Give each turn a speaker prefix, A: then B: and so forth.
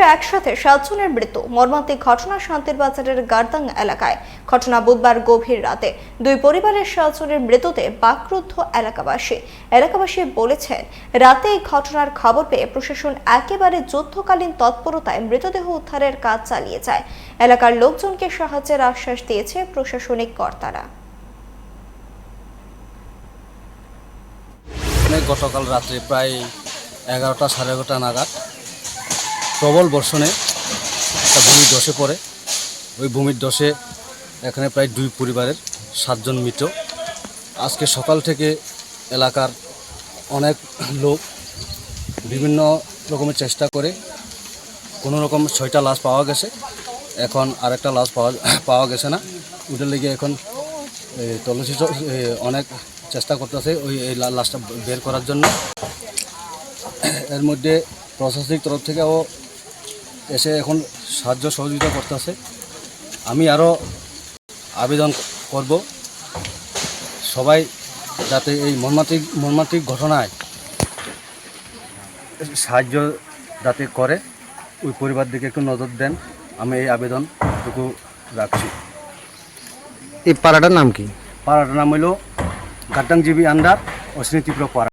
A: সংঘর্ষে একসাথে সাতজনের মৃত্যু। মর্মান্তিক ঘটনা শান্তির বাজারের গার্দাং এলাকায়। ঘটনা বুধবার গভীর রাতে। দুই পরিবারের সাতজনের মৃত্যুতে বাকরুদ্ধ এলাকাবাসী। এলাকাবাসী বলেছেন, রাতে এই ঘটনার খবর পেয়ে প্রশাসন একেবারে যুদ্ধকালীন তৎপরতায় মৃতদেহ উদ্ধারের কাজ চালিয়ে যায়। এলাকার লোকজনকে সাহায্যের আশ্বাস দিয়েছে প্রশাসনিক কর্তারা।
B: গতকাল রাত্রে প্রায় এগারোটা সাড়ে এগারোটা নাগাদ প্রবল বর্ষণে একটা ভূমির ধসে পড়ে। ওই ভূমির ধসে এখানে প্রায় দুই পরিবারের সাতজন মৃত। আজকে সকাল থেকে এলাকার অনেক লোক বিভিন্ন রকমের চেষ্টা করে কোনো রকম ছয়টা লাশ পাওয়া গেছে। এখন আরেকটা লাশ পাওয়া পাওয়া গেছে না। ওটার লেগে এখন তল্লাশি অনেক চেষ্টা করতেছে ওই, এই লাশটা বের করার জন্য। এর মধ্যে প্রশাসনিক তরফ থেকেও এসে এখন সাহায্য সহযোগিতা করতেছে। আমি আরও আবেদন করব। সবাই যাতে এই মর্মান্তিক মর্মান্তিক ঘটনায় সাহায্য যাতে করে ওই পরিবার দিকে একটু নজর দেন। আমি এই আবেদনটুকু রাখছি।
C: এই পাড়াটার নাম কি?
B: পাড়াটার নাম হইল গাড্ডাংজীবী আন্ডার অশ্বিনী তীব্র পাড়া।